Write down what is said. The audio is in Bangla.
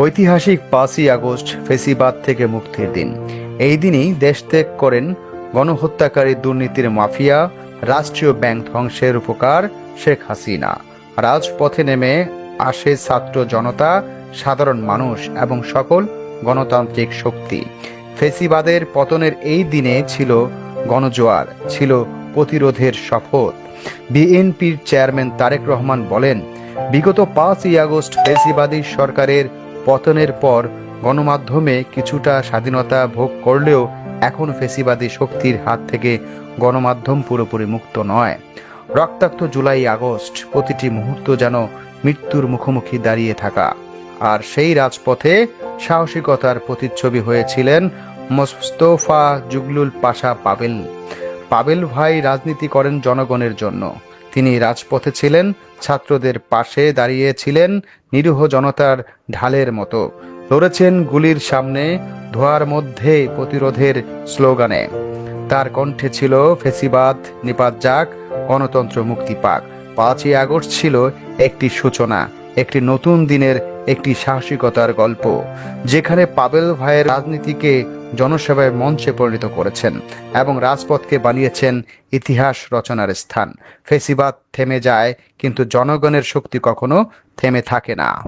ঐতিহাসিক পাঁচই আগস্ট ফেসিবাদ থেকে মুক্তির দিন। এই দিনই দেশ ত্যাগ করেন গণহত্যাকারী দুর্নীতির মাফিয়া, রাষ্ট্রীয় ব্যাংক ধ্বংসের উপকার শেখ হাসিনা। রাজপথে নেমে আসে ছাত্র জনতা, সাধারণ মানুষ এবং সকল গণতান্ত্রিক শক্তি। ফেসিবাদের পতনের এই দিনে ছিল গণজোয়ার, ছিল প্রতিরোধের শপথ। বিএনপির চেয়ারম্যান তারেক রহমান বলেন বিগত পাঁচই আগস্ট ফেসিবাদী সরকারের পতনের পর গণমাধ্যমে কিছুটা স্বাধীনতা ভোগ করলেও এখন ফেসিবাদী শক্তির হাত থেকে গণমাধ্যম পুরোপুরি মুক্ত নয়। রক্তাক্ত জুলাই আগস্ট প্রতিটি মুহূর্ত যেন মৃত্যুর মুখোমুখি দাঁড়িয়ে থাকা। আর সেই রাজপথে সাহসিকতার প্রতিচ্ছবি হয়েছিলেন মোস্তফা জুগলুল পাশা পাবেল। পাবেল ভাই রাজনীতি করেন জনগণের জন্য। তিনি রাজপথে ছিলেন, ছাত্রদের পাশে দাঁড়িয়েছিলেন নিরীহ জনতার ঢালের মতো। লড়েছেন গুলির সামনে, ধোয়ার মধ্যে প্রতিরোধের স্লোগানে। তার কণ্ঠে ছিল ফেসিবাদ, নিপাত যাক গণতন্ত্র মুক্তি পাক। পাঁচই আগস্ট ছিল একটি সূচনা, একটি নতুন দিনের একটি সাহসিকতার গল্প, যেখানে পাবেল ভাইয়ের রাজনীতিকে জনসেবায় মঞ্চে পরিণত করেছেন এবং রাজপথকে বানিয়েছেন ইতিহাস রচনার স্থান। ফেসিবাদ থেমে যায়, কিন্তু জনগণের শক্তি কখনো থেমে থাকে না।